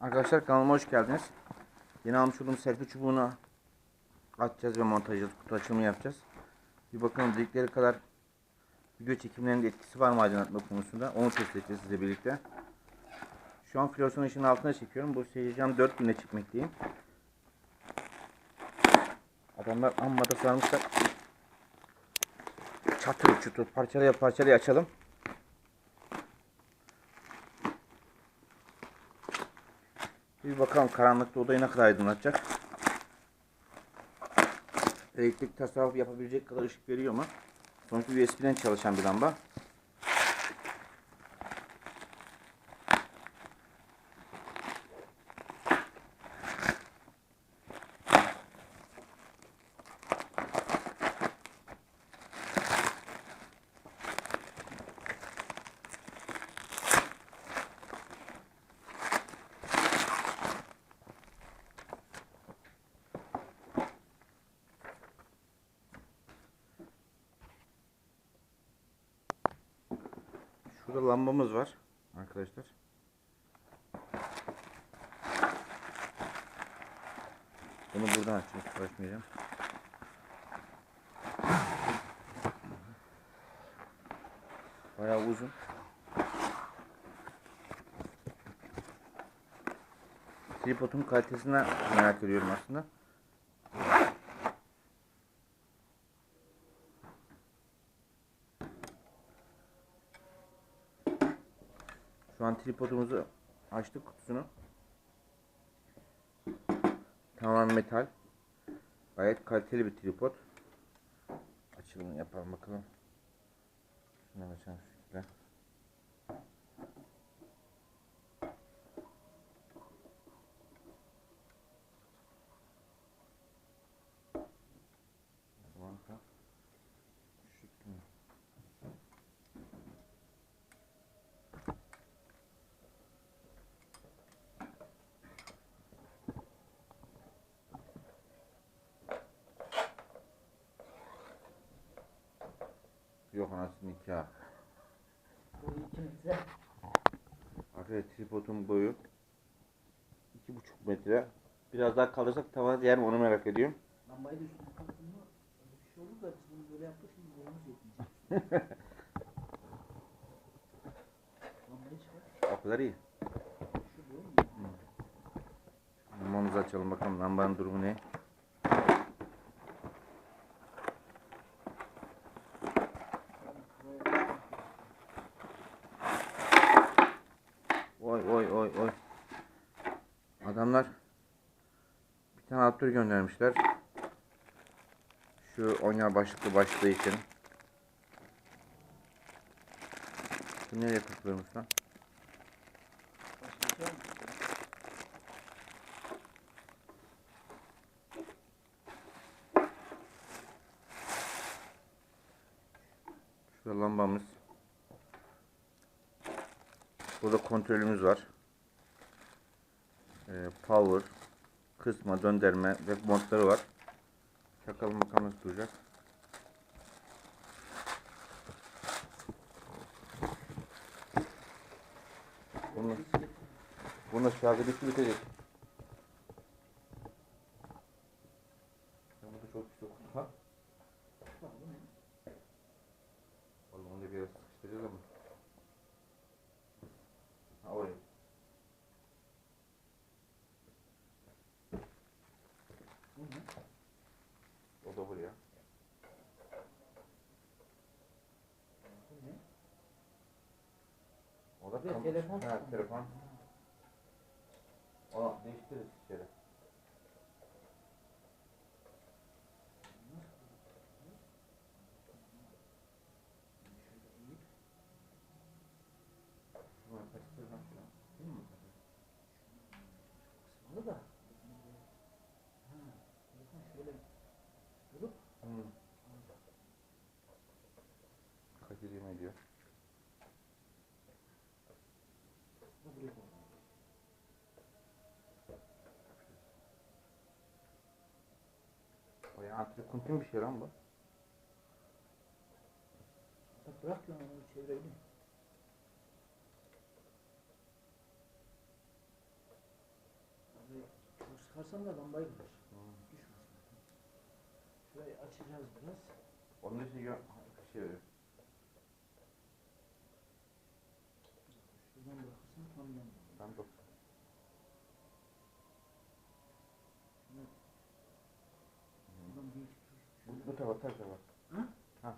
Arkadaşlar kanalıma hoş geldiniz. Yeni almış olduğum selfie çubuğunu açacağız ve montajı kutu açılımı yapacağız. Bir bakalım dedikleri kadar video çekimlerinde etkisi var mı aydınlatma konusunda. Onu test edeceğiz size birlikte. Şu an floresan ışığının altına çekiyorum. Bu seyircam 4000'e çekmekteyim. Adamlar amma da sarmışlar. Çatır çutur parçalaya parçalaya açalım. Bir bakalım karanlıkta odayı ne kadar aydınlatacak. Elektrik tasarruf yapabilecek kadar ışık veriyor mu? Sonuçta USB'den çalışan bir lamba. Şurada lambamız var arkadaşlar. Bunu buradan açmak uğraşmayacağım. Bayağı uzun. Tripodun kalitesine merak ediyorum aslında. Şu an tripodumuzu açtık kutusunu. Tamamen metal. Gayet kaliteli bir tripod. Açılımını yapalım bakalım. Şuna mesela şu şekilde. Tamam, tamam. Şu şekilde. Yok anasını nikah. Boyu 2 metre. Arkadaşlar tripodun boyu iki buçuk metre. Biraz daha kalırsak tavana yer mi onu merak ediyorum. Lambayı da üstüne taktın mı? Bir şey olur da biz bunu böyle yaptık şimdi boyumuz yetmeyecek. Lambayı çıkar. Kadar iyi. Şu boyu mu? Lambamızı açalım bakalım lambanın durumu ne? Tane adaptör göndermişler. Şu oynar başlıklı başlığı için. Bu nereye takılıyormuş lan? Şurada lambamız. Burada kontrolümüz var. Ee, power, kısma, döndürme ve modları var. Çakalım bakalım nasıl duracak. Bunu, bunu şarjı bitti bitecek. Ya burada çok çok ha? Bak bu ne? Oğlum onu da biraz sıkıştıracağız ama. Ha oraya. Bu ne? O da buraya. Bu ne? O da tam- telefon. Ha telefon. O değiştiririz içeri. Kısmalı da. Şöyle durup Hı. Kaç yirmi ediyor. da buraya koyalım. Bayağı antrikuntin bir şey lan bu. Bırak lan onu çevirelim. Çıkarsan da lambayı kırar. Düşmesin. Şurayı açacağız biraz. Onun için ya şey Şuradan bırakırsan tam yanıyor. ben de Buradan bir iki tarafa ters tarafa. Ha?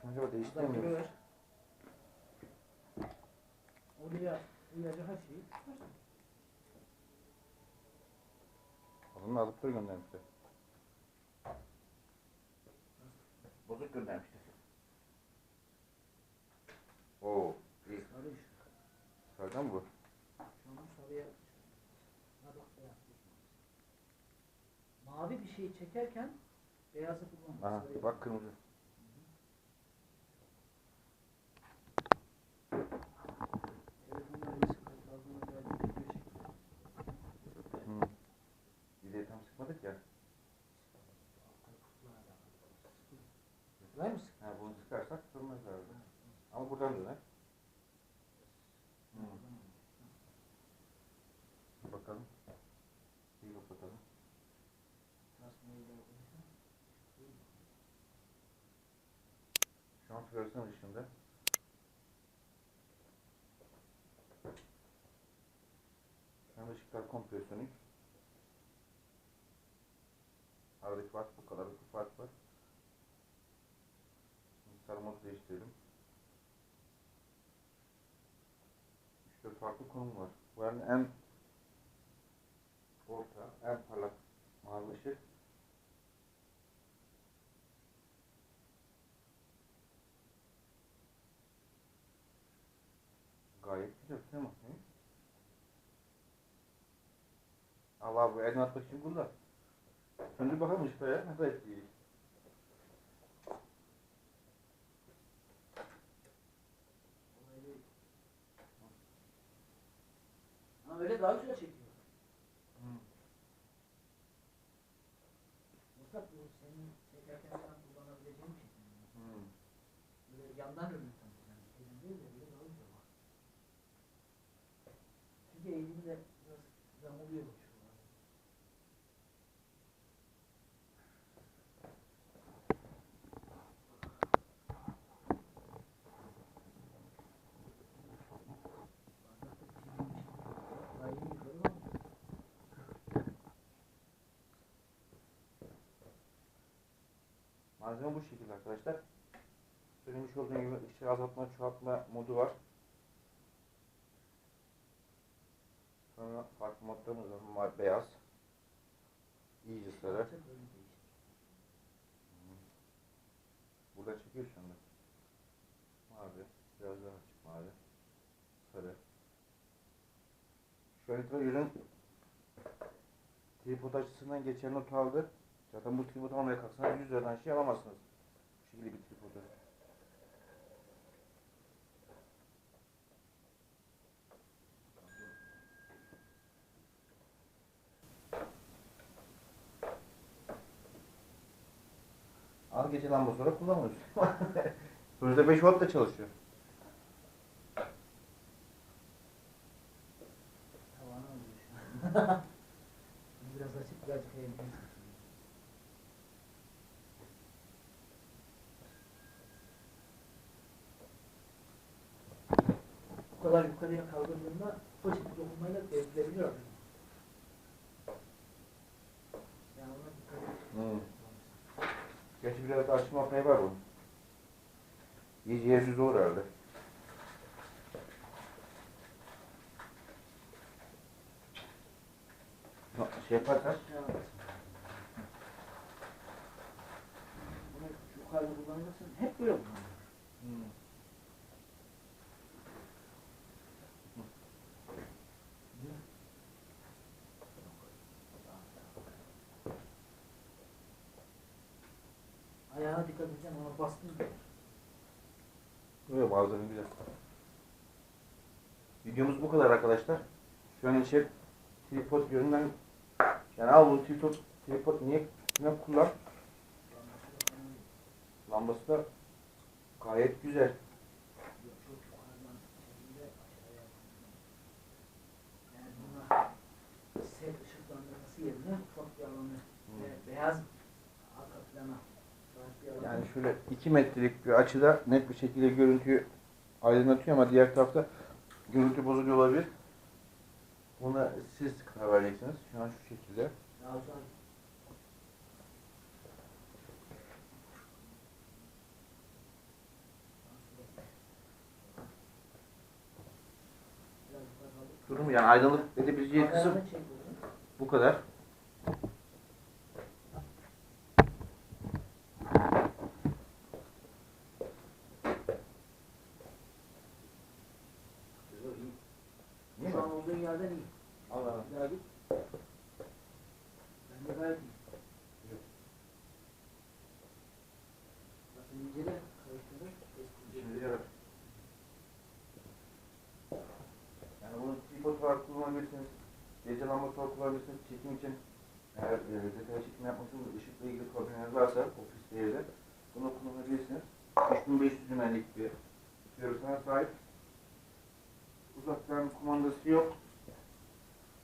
Şunu acaba değiştiremiyoruz. Oraya her şeyi. Adını alıp da göndermişler. Bozuk göndermişler. Oo. Mı bu? Mavi bir şeyi çekerken beyazı kullan. Aha, bak kırmızı. Sıkmadık ya. Var mısın? Ha, bunu sıkarsak durmaz lazım. Ama buradan döner. Hı. Bir bakalım. Bir kapatalım. Floresan ışığında. Şu an ışıklar komple sönük. Aradaki fark bu kadar bir fark var. Şimdi değiştirelim. 3-4 farklı konum var. Bu en orta, en parlak mavi ışık. Gayet güzel değil mi? Allah bu elini atmak için kullan. Söndür bakalım ışıklara ya. Nasıl etkili? Ha öyle daha güzel çekiyor. Mustafa bu senin çekerken sen kullanabileceğin bir şey. Hı. Böyle yandan öbür tarafa yani şeyden değil de böyle daha güzel bak. Çünkü eğilimde biraz yamuluyor bak şuralar. Daha iyi yukarı var mı? Malzeme bu şekilde arkadaşlar. Söylemiş olduğum gibi ışığı azaltma, çoğaltma modu var. Sonra farklı modlarımız var. Beyaz. İyice sarı. Burada çekiyor şu anda. Mavi. Biraz daha açık mavi. Sarı. Şu harita ürün tripod açısından geçen not aldı. Zaten bu tripod almaya kalksanız 100 liradan şey alamazsınız. Bu şekilde bir tripodu. Al gece lambası olarak kullanmıyorsun. Sonuçta 5 watt da çalışıyor. Tavana alıyor şu an. biraz açık birazcık eğildim. Bu kadar yukarıya kaldırdığında ufacık bir dokunmayla abi. Yani ona dikkat et. Hmm. Gerçi biraz da açma payı var bunun. İyice yer yüzü olur herhalde. Ha, Şey. Bunu yukarıda kullanırsın. Hep böyle kullanılır. Ayağına dikkat edeceksin ona diyor. Böyle bazıları güzel. Videomuz bu kadar arkadaşlar. Şu an içeri tripod yönünden yani al bu tripod, tripod niye ne kullan? Lambası da Gayet güzel. Yok, Yani şöyle 2 metrelik bir açıda net bir şekilde görüntüyü aydınlatıyor ama diğer tarafta görüntü bozuluyor olabilir. Buna siz karar vereceksiniz. Şu an şu şekilde. Durum yani aydınlık edebileceği kısım bu kadar. Yok, iyi. Değil Şu mi? an olduğun yerden iyi. Allah Allah. Bir daha git. Bence gayet iyi. Bakın incele kayıtları. Şimdi yarar. Yani bunu tripod olarak kullanabilirsiniz. Gece lambası olarak kullanabilirsiniz. Çekim için eğer e, detay çekim için ışıkla ilgili probleminiz varsa ofiste evde bunu kullanabilirsiniz. 3500 lümenlik bir görüntüne sahip. Uzaktan kumandası yok.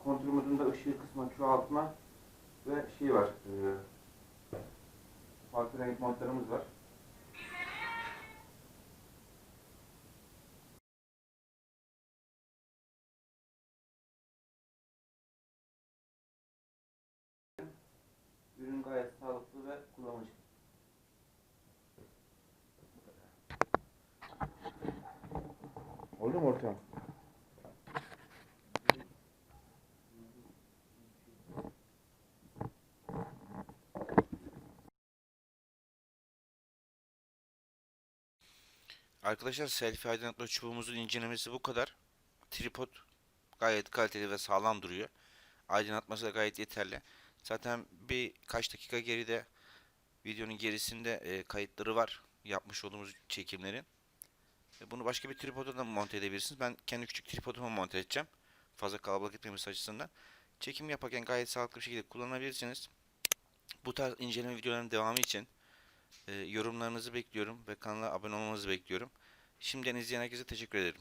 Kontrol modunda ışığı kısma, çoğaltma ve şey var. E, farklı renk modlarımız var. Ürün gayet sağlıklı ve kullanışlı. Oldu mu ortam? Arkadaşlar selfie aydınlatma çubuğumuzun incelemesi bu kadar. Tripod gayet kaliteli ve sağlam duruyor. Aydınlatması da gayet yeterli. Zaten birkaç dakika geride videonun gerisinde e, kayıtları var. Yapmış olduğumuz çekimlerin. E, bunu başka bir tripoda da monte edebilirsiniz. Ben kendi küçük tripoduma monte edeceğim. Fazla kalabalık etmemesi açısından. Çekim yaparken gayet sağlıklı bir şekilde kullanabilirsiniz. Bu tarz inceleme videolarının devamı için e, yorumlarınızı bekliyorum ve kanala abone olmanızı bekliyorum. Şimdiden izleyen herkese teşekkür ederim.